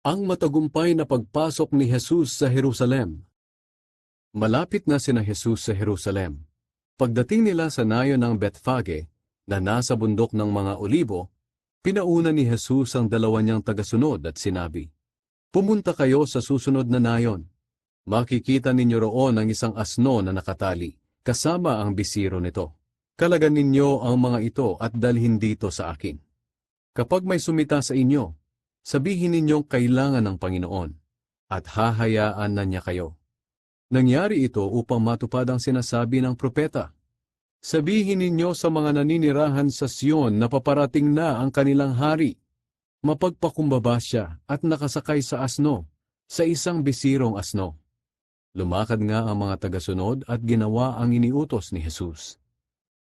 Ang matagumpay na pagpasok ni Jesus sa Jerusalem. Malapit na sina Jesus sa Jerusalem. Pagdating nila sa nayo ng Bethfage, na nasa bundok ng mga olibo, pinauna ni Jesus ang dalawa niyang tagasunod at sinabi, Pumunta kayo sa susunod na nayon. Makikita ninyo roon ang isang asno na nakatali, kasama ang bisiro nito. Kalagan ninyo ang mga ito at dalhin dito sa akin. Kapag may sumita sa inyo, sabihin ninyong kailangan ng Panginoon, at hahayaan na niya kayo. Nangyari ito upang matupad ang sinasabi ng propeta. Sabihin ninyo sa mga naninirahan sa Sion na paparating na ang kanilang hari. Mapagpakumbaba siya at nakasakay sa asno, sa isang bisirong asno. Lumakad nga ang mga tagasunod at ginawa ang iniutos ni Jesus.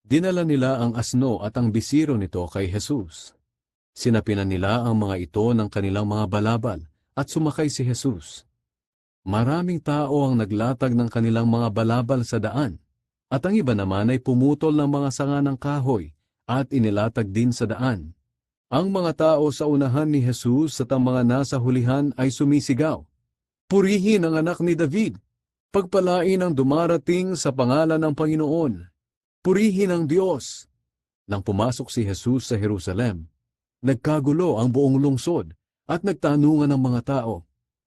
Dinala nila ang asno at ang bisiro nito kay Jesus. Sinapinan nila ang mga ito ng kanilang mga balabal at sumakay si Jesus. Maraming tao ang naglatag ng kanilang mga balabal sa daan, at ang iba naman ay pumutol ng mga sanga ng kahoy at inilatag din sa daan. Ang mga tao sa unahan ni Jesus at ang mga nasa hulihan ay sumisigaw, Purihin ang anak ni David! Pagpalain ang dumarating sa pangalan ng Panginoon! Purihin ang Diyos! Nang pumasok si Jesus sa Jerusalem, nagkagulo ang buong lungsod at nagtanungan ng mga tao,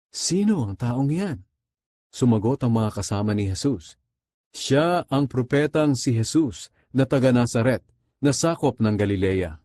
Sino ang taong yan? Sumagot ang mga kasama ni Jesus, Siya ang propetang si Jesus na taga Nazaret, na sakop ng Galilea.